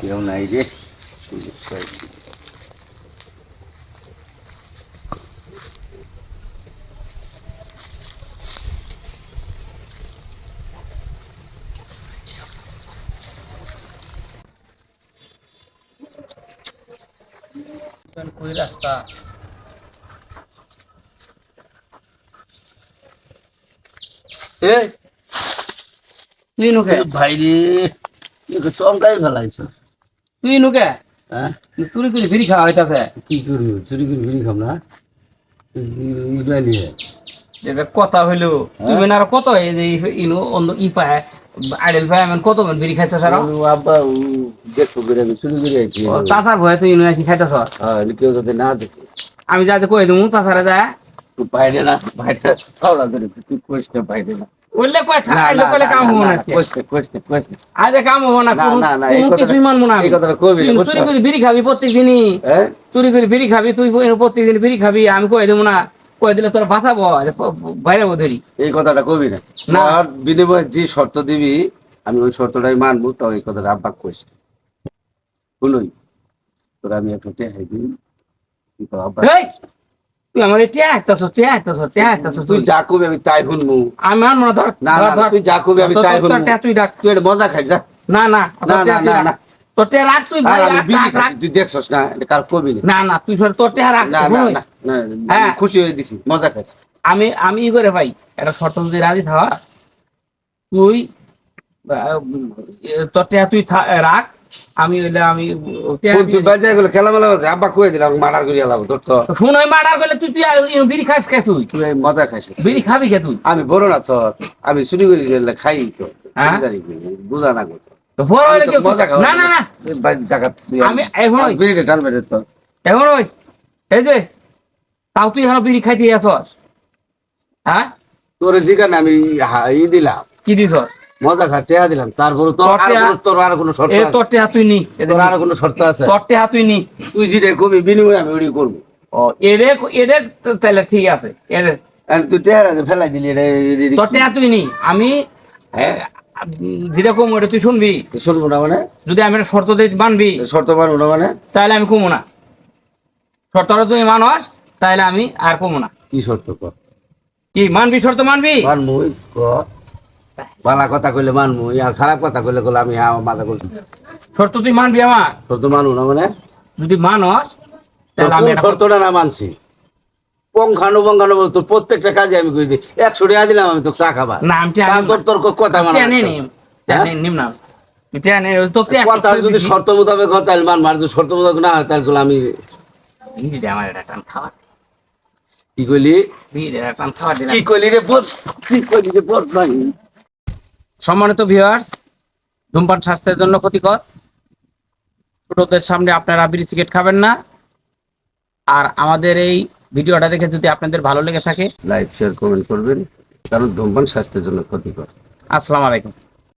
কেউ নাই রে সুযোগ পাইছি। কই রাস্তা এ তুই নুকে ভাই রে একে চমকাই ফেলাইছ তুই নুকে হ্যাঁ? চুরি করে ফিরি খাওয়া হইতাছে। কি করবি? চুরি করে ফিরি খাম না? কথা হইল তুমি না আর কত ইনো অন্য ই পায় আইডেল পায় এমন কত মান বিড়ি খাইছ সারা আব্বা দেখো করে আমি চুরি করে আইছি। চাচার ভয়ে তুই ইনো আসি খাইতেছ? হ্যাঁ কেউ যাতে না দেখে। আমি যাতে কই দেবো চাচারে যায়? তুই বাইরে না বাইরে খাওয়া ধরে তুই কইস না বাইরে না। কয় কইলে কাম হব না না আজ কাম হব এই কথাটা-। এই কথাটা কইবি তুই চুরি করে বিড়ি খাবি প্রত্যেকদিনই হ্যাঁ? চুরি করে বিড়ি খাবি তুই প্রত্যেকদিন বিড়ি খাবি আমি কই দেবো না কই দিলে তোর বাঁচাবো বাইরে ধরি এই কথাটা কবি না। না। আর বিনিময়ে যে শর্ত দিবি আমি ওই শর্তটাই মানবো তো এই কথাটা আব্বা কইস শুনুই তোর আমি একটু টেহাই দিই। তুই তো আব্বা এই তুই আমার টিয়া টিয়া টিয়া তুই তুই। যা কবি আমি তাই শুনব আমি আর মনে ধর না না তুই যা কবি আমি তাই শুনব তুই ডাক তুই এটা মজা খাই যা। না না না, না, না, তোর টিয়া রাখ তুই ভাই, রাখ, বিড়ি রাখ, রাখ। খাচ্ছি, তুই দেখছস না এটা কার কবি না। না তুই তোর টিয়া রাখ না না না না হ্যাঁ। খুশি হয়ে দিছি মজা আমি আমি ই করে ভাই একটা শর্ত যদি রাজি থাকা তুই তোর টিয়া তুই রাখ আমি হইলে আমি তুই বাজায় গেলে খেলা মেলা বাজে আব্বা দিলাম মার্ডার তোর তো। শুন ওই মার্ডার করলে তুই তুই বিড়ি খাস কে তুই? তুই মজা খাইছিস। বিড়ি খাবি কে তুই? আমি বড় না তোর আমি চুরি করে গেলে খাই তো। হ্যাঁ? কি, বুঝা না তো বড় তো মজা খাওয়া না না না। আমি এখন বিড়িটা টানবে রে তোর। এখন ওই এই যে তাও তুই এখন বিড়ি খাইতে আসস। হ্যাঁ? তোর যেখানে আমি ই দিলাম। কি দিছস? মজা খা টেহা দিলাম। তারপরে তোর তোর আর কোনো- শর্ত এ আছে? তোর টেহা তুই নি। তোর আর কোনো শর্ত আছে? তোর টেহা তুই নি। তুই যেটা কবি বিনিময়ে আমি করব। ও এরে এরে তাহলে ঠিক আছে এরে। তুই ফেলাই দিলি তোর টেহা তুই নি। আমি যেরকম ওটা তুই শুনবি। শুনব না মানে? যদি আমি একটা শর্ত দিয়ে মানবি শর্ত মানবো না মানে? তাহলে আমি কমো না। শর্তটা তুই মানস তাহলে আমি আর কমো না। কি শর্ত কর? কি মানবি শর্ত মানবি? ক ভালা কথা কইলে মানমুই আর খারাপ কথা কইলে কইলে আমি হ্যাঁ মাথা করছি শর্ত তুই মানবি আমার? শর্ত মানবো না মানে? যদি মানস তাহলে আমি শর্তটা না মানছি। পঙ্খানু পঙ্খানু তোর প্রত্যেকটা কাজে আমি কই দিই। একশো টাকা দিলাম আমি তোকে চা খাবা। না আমি তোর তোর কথা মানা নিম না। কথা যদি শর্ত মোতাবেক হয় তাহলে মান মার যদি শর্ত মোতাবেক না হয় তাহলে আমি আমার এটা টান খাওয়া। কি কইলি? কি কইলি রে বল কি কইলি রে বল নাই। সম্মানিত ভিউয়ার্স ধূমপান স্বাস্থ্যের জন্য ক্ষতিকর। ছোটদের সামনে আপনারা বিড়ি সিগারেট খাবেন না। আর আমাদের এই ভিডিওটা দেখে যদি আপনাদের ভালো লেগে থাকে লাইক শেয়ার কমেন্ট করবেন। কারণ ধূমপান স্বাস্থ্যের জন্য ক্ষতিকর। আসসালামু আলাইকুম।